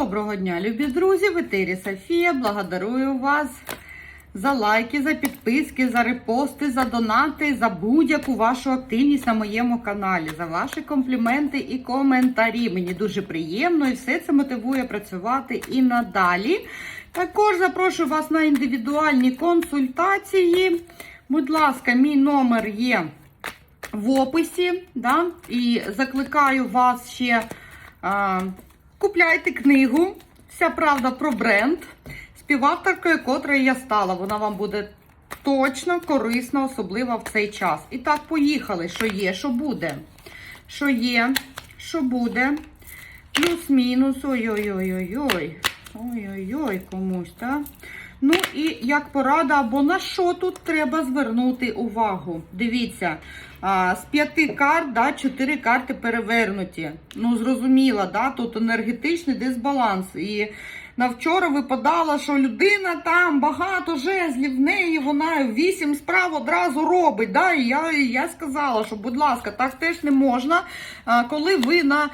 Доброго дня, любі друзі! В етері Софія. Благодарую вас за лайки, за підписки, за репости, за донати, за будь-яку вашу активність на моєму каналі, за ваші компліменти і коментарі. Мені дуже приємно і все це мотивує працювати і надалі. Також запрошую вас на індивідуальні консультації. Будь ласка, мій номер є в описі. Да? І закликаю вас ще. Купляйте книгу Вся правда про бренд, співавторкою, котрою я стала. Вона вам буде точно корисна, особливо в цей час. І так, поїхали. Що є, що буде? Що є, що буде? Плюс-мінус. Ой-ой-ой-ой-ой. Ой-ой-ой, комусь, так? Ну і як порада, або на що тут треба звернути увагу. Дивіться, з п'яти карт, да, чотири карти перевернуті. Ну, зрозуміло, да, тут енергетичний дисбаланс. І на вчора випадало, що людина там багато жезлів в неї, вона вісім справ одразу робить. Да? І я, я сказала, що, будь ласка, так теж не можна, коли ви на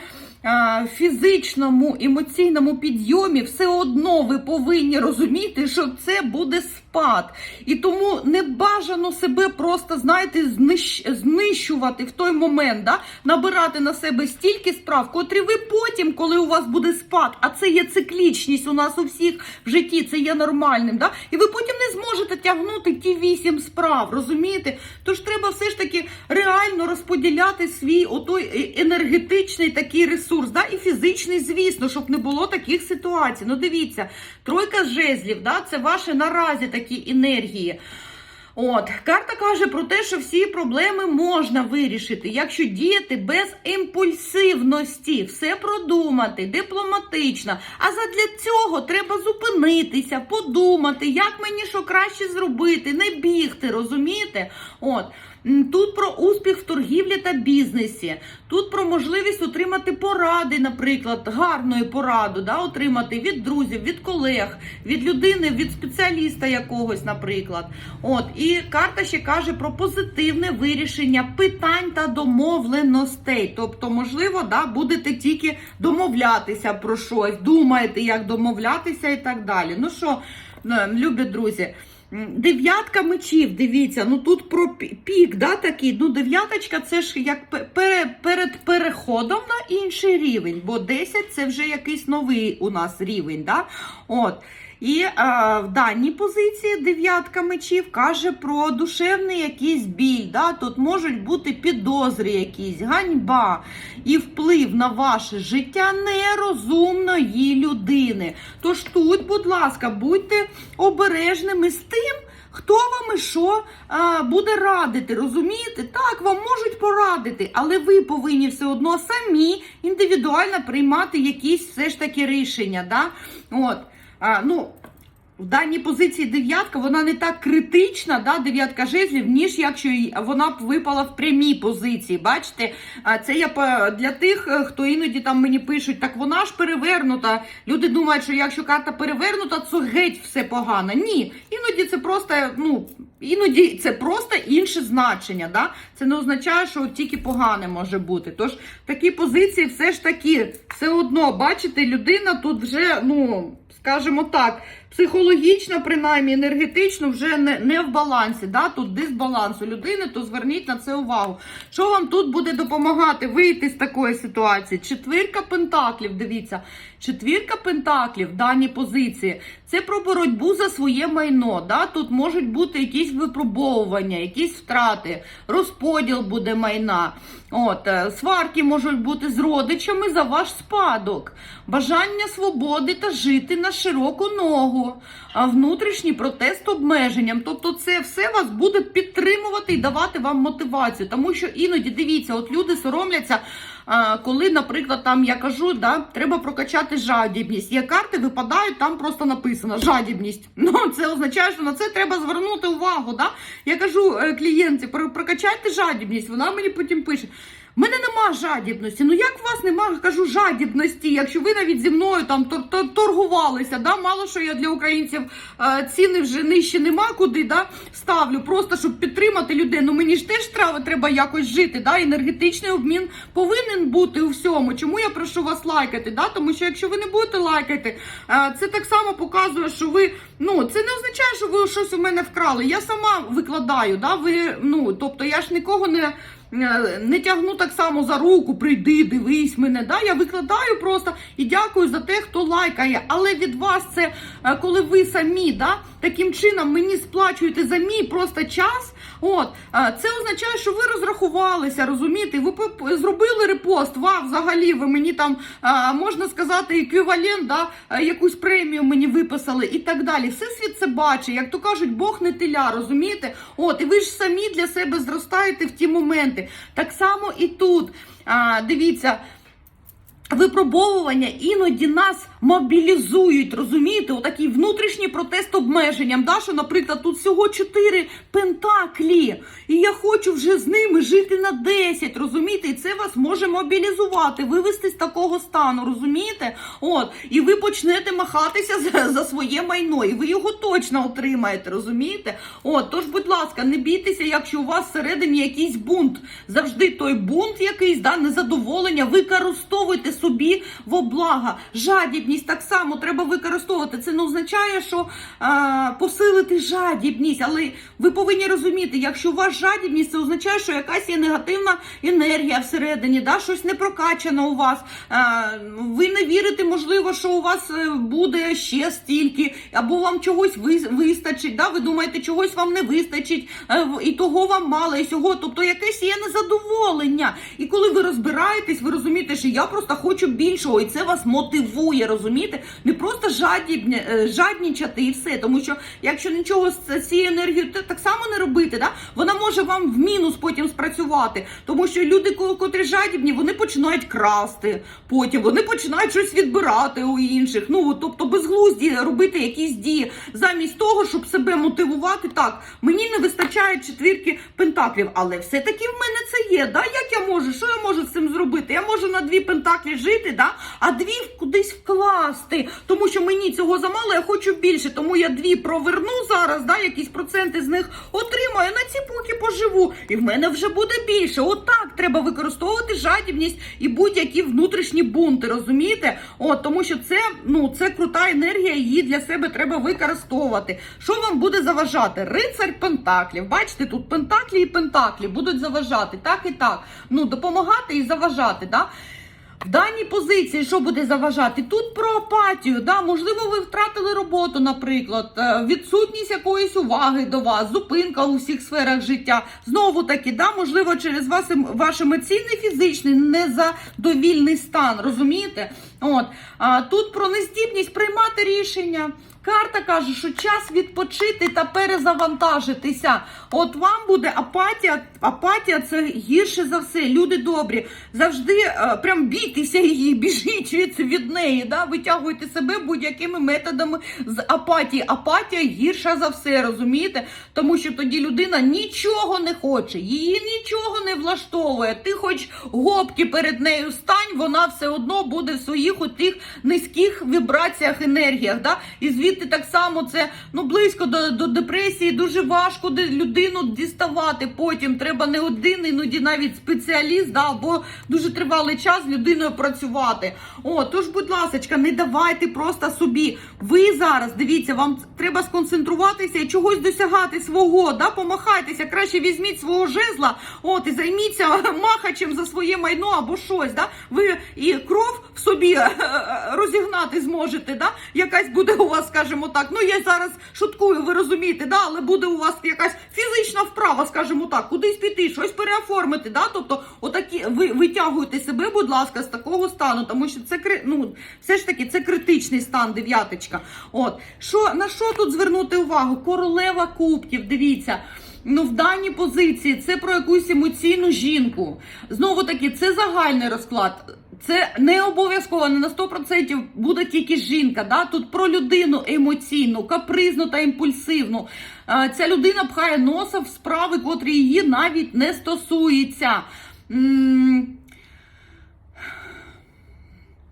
фізичному емоційному підйомі все одно ви повинні розуміти, що це буде спад. І тому не бажано себе просто, знаєте, знищ, знищувати в той момент, да? набирати на себе стільки справ, котрі ви потім, коли у вас буде спад, а це є циклічність у нас у всіх в житті, це є нормальним. Да? І ви потім не зможете тягнути ті вісім справ, розумієте? Тож треба все ж таки реально розподіляти свій отой е, енергетичний такий ресурс, да? і фізичний, звісно, щоб не було таких ситуацій. Ну дивіться, тройка жезлів, да? це ваші наразі такі енергії. От, карта каже про те, що всі проблеми можна вирішити, якщо діяти без імпульсивності, все продумати, дипломатично. А задля цього треба зупинитися, подумати, як мені що краще зробити, не бігти, розумієте? От. Тут про успіх в торгівлі та бізнесі, тут про можливість отримати поради, наприклад, гарної пораду, да, отримати від друзів, від колег, від людини, від спеціаліста якогось, наприклад. От і карта ще каже про позитивне вирішення питань та домовленостей. Тобто, можливо, да, будете тільки домовлятися про щось, думаєте, як домовлятися і так далі. Ну що, любі друзі. Дев'ятка мечів, дивіться, ну тут про пік, да, такий. Ну, дев'яточка це ж як пе- пере- перед переходом на інший рівень, бо 10 це вже якийсь новий у нас рівень. Да? От. І е, в даній позиції дев'ятка мечів каже про душевний якийсь біль. Да? Тут можуть бути підозри якісь, ганьба і вплив на ваше життя нерозумної людини. Тож тут, будь ласка, будьте обережними з тим. Хто вам і що а, буде радити, розумієте? Так, вам можуть порадити, але ви повинні все одно самі індивідуально приймати якісь все ж таки рішення. Да? От, а, ну, в даній позиції дев'ятка, вона не так критична, да, дев'ятка жезлів, ніж якщо вона б випала в прямій позиції. Бачите, це я для тих, е, хто іноді там мені пишуть, так вона ж перевернута. Люди думають, що якщо карта перевернута, то геть все погано. Ні, іноді це просто, ну, іноді це просто інше значення. Да? Це не означає, що тільки погане може бути. Тож в такій позиції все ж таки, все одно, бачите, людина тут вже, ну, скажімо так, психологічно, принаймні, енергетично вже не, не в балансі. Да? Тут дисбаланс у людини, то зверніть на це увагу. Що вам тут буде допомагати вийти з такої ситуації? Четвірка пентаклів, дивіться, четвірка пентаклів в даній позиції це про боротьбу за своє майно. Да? Тут можуть бути якісь випробовування, якісь втрати, розподіл буде майна. От, е, сварки можуть бути з родичами за ваш спадок, бажання свободи та жити на широку ногу, а внутрішній протест обмеженням. Тобто, це все вас буде підтримувати і давати вам мотивацію. Тому що іноді дивіться, от люди соромляться. Коли, наприклад, там я кажу, да, треба прокачати жадібність. Є карти, випадають, там просто написано жадібність. Ну, це означає, що на це треба звернути увагу. Да? Я кажу клієнтці, «Про- прокачайте жадібність. Вона мені потім пише: мене нема жадібності. Ну як у вас нема, кажу, жадібності, якщо ви навіть зі мною там тор- тор- торгувалися, да? мало що я для українців е, ціни вже нижче нема куди да? ставлю, просто щоб підтримати людей. Ну мені ж теж треба, треба якось жити. Да? Енергетичний обмін повинен бути у всьому. Чому я прошу вас лайкати? Да? Тому що якщо ви не будете лайкати, е, це так само показує, що ви ну це не означає, що ви щось у мене вкрали. Я сама викладаю. Да? Ви, ну, тобто я ж нікого не. Е, Не тягну так само за руку, прийди, дивись мене. Да? Я викладаю просто і дякую за те, хто лайкає. Але від вас це е, коли ви самі да, таким чином мені сплачуєте за мій просто час. От е, це означає, що ви розрахувалися, розумієте? Ви зробили репост. Вау, взагалі, ви мені там можна сказати еквівалент, да, якусь премію мені виписали і так далі. Все світ це бачить, як то кажуть, Бог не теля, розумієте? От, і ви ж самі для себе зростаєте в ті моменти. Так само і тут. Дивіться. Випробовування іноді нас мобілізують, розумієте? Отакий внутрішній протест обмеженням. Да? Що, наприклад, тут всього 4 пентаклі, і я хочу вже з ними жити на 10, розумієте? І це вас може мобілізувати, вивести з такого стану, розумієте? От, і ви почнете махатися за, за своє майно, і ви його точно отримаєте, розумієте? От, тож, будь ласка, не бійтеся, якщо у вас всередині якийсь бунт. Завжди той бунт якийсь, да, незадоволення, використовуйте собі во блага. Жадібність так само треба використовувати. Це не означає, що а, посилити жадібність, але ви повинні розуміти, якщо у вас жадібність, це означає, що якась є негативна енергія всередині, да, щось не прокачано у вас. А, ви не вірите, можливо, що у вас е, буде ще стільки, або вам чогось вис- вистачить. Да? Ви думаєте, чогось вам не вистачить, е, і того вам мало, і сього. Тобто якесь є незадоволення. І коли ви розбираєтесь, ви розумієте, що я просто хочу більшого, і це вас мотивує, розумієте? Не просто жадібне, е, жаднічати і все. Тому що якщо нічого з цією енергією так само не робити, да? вона може вам в мінус потім спрацювати. Тому що люди, ко- котрі жадібні, вони починають красти. Потім вони починають щось відбирати у інших. Ну тобто безглузді робити якісь дії замість того, щоб себе мотивувати. Так, мені не вистачає четвірки пентаклів, але все-таки в мене це є. Да? Як я можу? Що я можу з цим зробити? Я можу на дві пентаклі жити, да? а дві кудись вкласти. Тому що мені цього замало, я хочу більше. Тому я дві проверну зараз, да? якісь проценти з них отримаю. На ці поки поживу. І в мене вже буде більше. Отак треба використовувати жадібність і будь-які внутрішні бунти, розумієте? От, тому що це, ну, це крута енергія, її для себе треба використовувати. Що вам буде заважати? Рицарь Пентаклів. Бачите, тут Пентаклі і Пентаклі будуть заважати, так і так. Ну, допомагати і заважати, да? Даній позиції, що буде заважати? Тут про апатію. Да? Можливо, ви втратили роботу, наприклад, е, відсутність якоїсь уваги до вас, зупинка у всіх сферах життя. Знову таки, да? можливо, через вас ем- ваш емоційний, фізичний незадовільний стан. Розумієте? От. А, тут про нездібність приймати рішення. Карта каже, що час відпочити та перезавантажитися. От вам буде апатія. Апатія це гірше за все. Люди добрі. Завжди е, прям бійтеся її, біжіть від, від неї. Да? Витягуйте себе будь-якими методами з апатії. Апатія гірша за все, розумієте? Тому що тоді людина нічого не хоче, її нічого не влаштовує. Ти хоч гопки перед нею стань, вона все одно буде в своїх отих низьких вібраціях, енергіях. Да? І звідти так само це ну близько до, до депресії, дуже важко людину діставати. Потім треба не один, іноді навіть спеціаліст, да, або дуже тривалий час з людиною працювати. О, тож, будь ласка, не давайте просто собі. Ви зараз дивіться, вам треба сконцентруватися і чогось досягати свого. Да? Помахайтеся, краще візьміть свого жезла, от і займіться махачем за своє майно або щось. Да? Ви і кров в собі е, е, розігнати зможете. Да? Якась буде у вас, скажімо так. Ну я зараз шуткую, ви розумієте, да? але буде у вас якась фізична вправа, скажімо так, кудись піти, щось переоформити. Да? Тобто, отакі ви витягуєте себе, будь ласка, з такого стану, тому що це ну, все ж таки це критичний стан, дев'яточка. От що на що тут звернути увагу? Королева кубків, дивіться. Ну, в даній позиції це про якусь емоційну жінку. Знову таки, це загальний розклад. Це не обов'язково не на 100% буде тільки жінка. Да? Тут про людину емоційну, капризну та імпульсивну. Е, Ця людина пхає носа в справи, котрі її навіть не стосуються.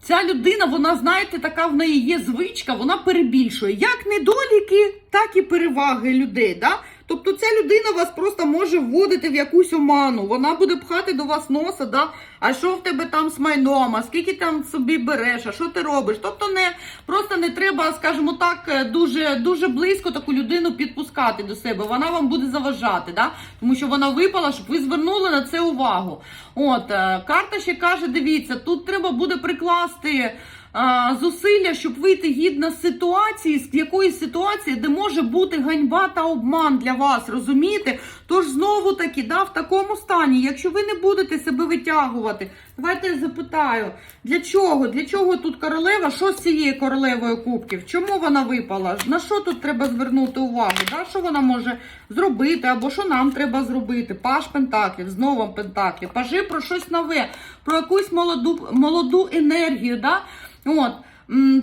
Ця людина, вона, знаєте, така в неї є звичка, вона перебільшує як недоліки, так і переваги людей. Да? Тобто ця людина вас просто може вводити в якусь оману. Вона буде пхати до вас носа, да? а що в тебе там з майном, а скільки там собі береш, а що ти робиш? Тобто не просто не треба, скажімо так, е, дуже дуже близько таку людину підпускати до себе. Вона вам буде заважати, да? тому що вона випала, щоб ви звернули на це увагу. От е, карта ще каже: дивіться, тут треба буде прикласти. А, Зусилля, щоб вийти гідно з ситуації, з якоїсь ситуації, де може бути ганьба та обман для вас, розумієте? Тож знову таки, да, в такому стані, якщо ви не будете себе витягувати, давайте я запитаю, для чого? Для чого тут королева? Що з цією королевою кубків? Чому вона випала? На що тут треба звернути увагу? Да? Що вона може зробити, або що нам треба зробити? Паш Пентаклів, знову Пентаклів, пажи про щось нове, про якусь молоду, молоду енергію. Да? От.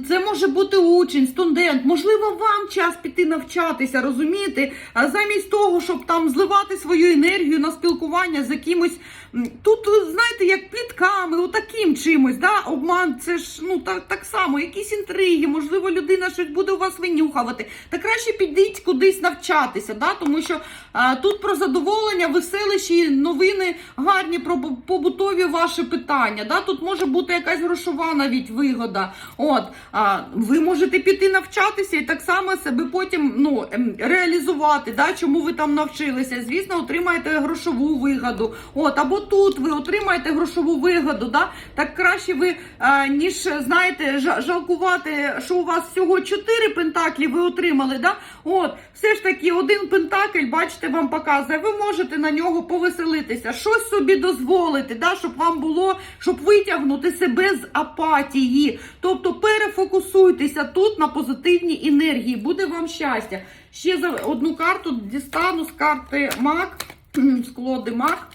Це може бути учень, студент, можливо, вам час піти навчатися, розумієте? А замість того, щоб там зливати свою енергію на спілкування з якимось. Тут, знаєте, як плітками, отаким чимось, да? обман, це ж ну так, так само, якісь інтриги, можливо, людина щось буде у вас винюхувати. Та краще підіть кудись навчатися, да? тому що а, тут про задоволення, веселищі, новини гарні про побутові ваші питання. Да? Тут може бути якась грошова навіть вигода. От, а, ви можете піти навчатися і так само себе потім ну, ем, реалізувати, да? чому ви там навчилися. Звісно, отримаєте грошову вигоду. От, або тут ви отримаєте грошову вигоду. Да? Так краще ви, а, ніж знаєте, жалкувати, що у вас всього 4 пентаклі ви отримали. Да? От, все ж таки, один пентакль, бачите, вам показує, ви можете на нього повеселитися, щось собі дозволити, да? щоб вам було, щоб витягнути себе з апатії. Тобто перефокусуйтеся тут на позитивній енергії, буде вам щастя. Ще за одну карту дістану з карти Мак, з колоди Мак.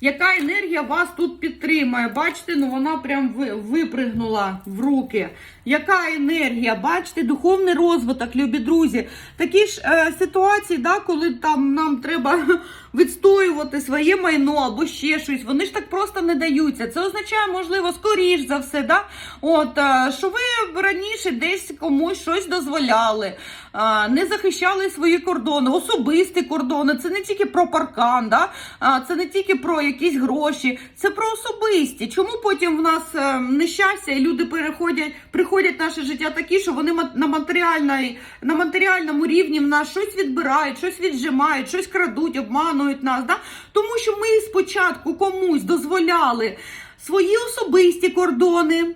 Яка енергія вас тут підтримує? Бачите, ну вона прям випригнула в руки. Яка енергія? Бачите, духовний розвиток, любі друзі. Такі ж е, ситуації, да, коли там нам треба відстоювати своє майно або ще щось, вони ж так просто не даються. Це означає, можливо, скоріш за все, да? От, е, що ви раніше десь комусь щось дозволяли, е, не захищали свої кордони, особисті кордони. Це не тільки про паркан, да? а, це не тільки про якісь гроші, це про особисті. Чому потім в нас е, нещастя і люди переходять, в наше життя такі, що вони на, матеріальній, на матеріальному рівні в нас щось відбирають, щось віджимають, щось крадуть, обманують нас. Да? Тому що ми спочатку комусь дозволяли свої особисті кордони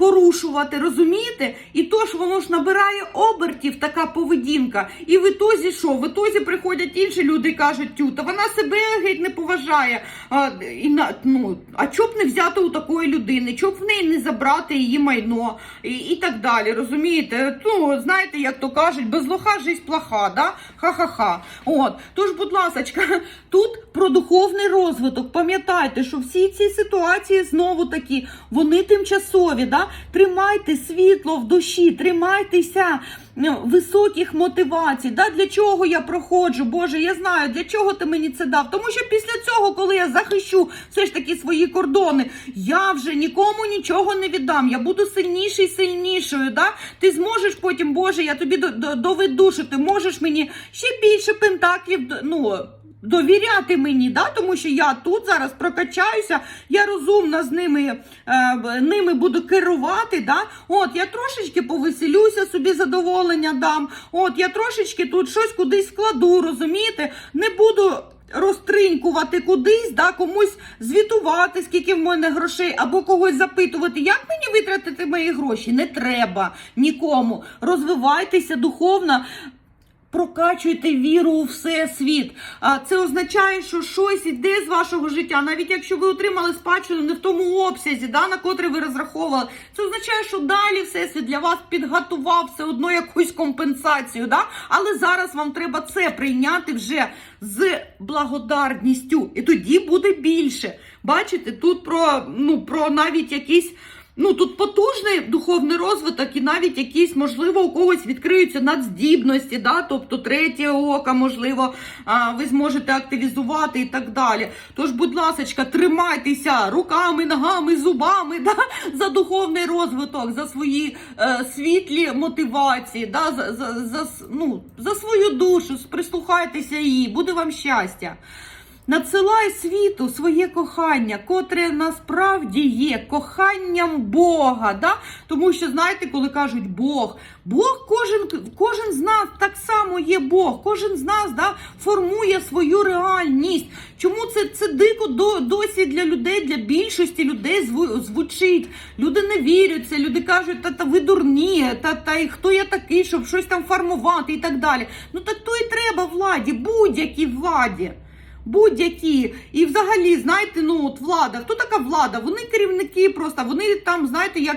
порушувати, розумієте? І то ж воно ж набирає обертів, така поведінка. І в ітозі що? В ітозі приходять інші люди і кажуть, тю, та вона себе геть не поважає. А, і на, ну, а чоб не взяти у такої людини, чоб в неї не забрати її майно і, і так далі. Розумієте? Ну, знаєте, як то кажуть, без лоха жизнь плоха, да? Ха-ха-ха. От, тож, будь ласочка, тут про духовний розвиток. Пам'ятайте, що всі ці ситуації знову такі, вони тимчасові. Да? Тримайте світло в душі, тримайтеся ну, високих мотивацій. Да? Для чого я проходжу? Боже, я знаю, для чого ти мені це дав. Тому що після цього, коли я захищу все ж таки свої кордони, я вже нікому нічого не віддам. Я буду сильніший, сильнішою. Да? Ти зможеш потім, Боже, я тобі до- до- доведу, що ти можеш мені ще більше пентаклів. ну, довіряти мені, да? тому що я тут зараз прокачаюся, я розумно з ними, е, ними буду керувати. Да? От я трошечки повеселюся, собі задоволення дам. От я трошечки тут щось кудись складу, розумієте? Не буду. Розтринькувати кудись, да, комусь звітувати, скільки в мене грошей, або когось запитувати, як мені витратити мої гроші. Не треба нікому. Розвивайтеся духовно, Прокачуйте віру у всесвіт. Це означає, що щось іде з вашого життя, навіть якщо ви отримали спадщину не в тому обсязі, да, на котрий ви розраховували. Це означає, що далі всесвіт для вас підготував все одно якусь компенсацію. Да? Але зараз вам треба це прийняти вже з благодарністю. І тоді буде більше. Бачите, тут про, ну, про навіть якісь Ну, тут потужний духовний розвиток, і навіть якісь, можливо, у когось відкриються надздібності, да? тобто третє око, можливо, ви зможете активізувати і так далі. Тож, будь ласка, тримайтеся руками, ногами, зубами да? за духовний розвиток, за свої е, світлі мотивації, да? за, за, за, ну, за свою душу, прислухайтеся її, буде вам щастя. Надсилай світу своє кохання, котре насправді є коханням Бога. Да? Тому що, знаєте, коли кажуть Бог, Бог кожен, кожен з нас так само є Бог, кожен з нас да, формує свою реальність. Чому це, це дико до, досі для людей, для більшості людей зву- звучить? Люди не вірять це, люди кажуть, та, та ви дурні, та, та і хто я такий, щоб щось там формувати і так далі. Ну так то і треба владі, будь-якій владі. Будь-які. І взагалі, знаєте, ну от влада. Хто така влада? Вони керівники просто, вони там, знаєте, як.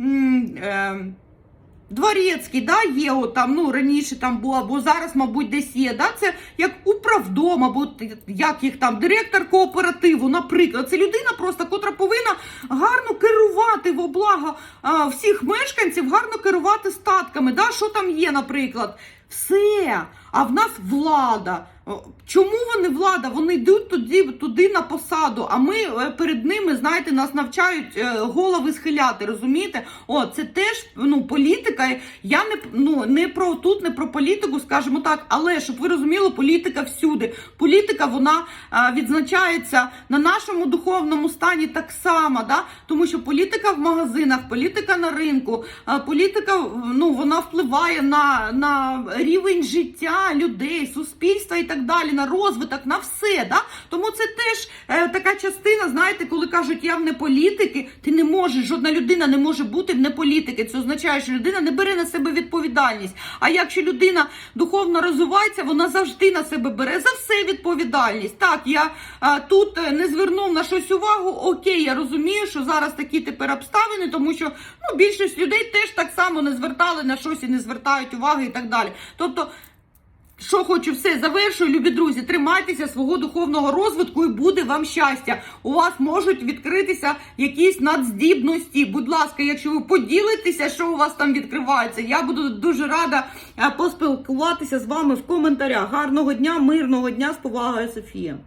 е, Дворецький, да, є от там, ну раніше там було, або зараз, мабуть, десь є. Да, це як управдом, або як їх там, директор кооперативу, наприклад. Це людина просто, котра повинна гарно керувати во благо а, всіх мешканців, гарно керувати статками. Да, що там є, наприклад. Все. А в нас влада. Чому вони влада? Вони йдуть туди, туди на посаду, а ми е, перед ними, знаєте, нас навчають е, голови схиляти, розумієте? О, це теж ну, політика. Я не, ну, не про тут, не про політику, скажімо так, але щоб ви розуміли, політика всюди. Політика вона е, відзначається на нашому духовному стані так само, да? тому що політика в магазинах, політика на ринку, е, політика ну, вона впливає на, на рівень життя людей, суспільства і так далі, на розвиток, на все. Да? Тому це теж е, така частина, знаєте, коли кажуть, я в неполітики, ти не можеш, жодна людина не може бути в неполітики. Це означає, що людина не бере на себе відповідальність. А якщо людина духовно розвивається, вона завжди на себе бере за все відповідальність. Так, я е, тут е, не звернув на щось увагу. Окей, я розумію, що зараз такі тепер обставини, тому що ну, більшість людей теж так само не звертали на щось і не звертають уваги і так далі. Тобто. Що хочу, все завершую, любі друзі. Тримайтеся свого духовного розвитку і буде вам щастя. У вас можуть відкритися якісь надздібності. Будь ласка, якщо ви поділитеся, що у вас там відкривається, я буду дуже рада е, поспілкуватися з вами в коментарях. Гарного дня, мирного дня з повагою, Софія.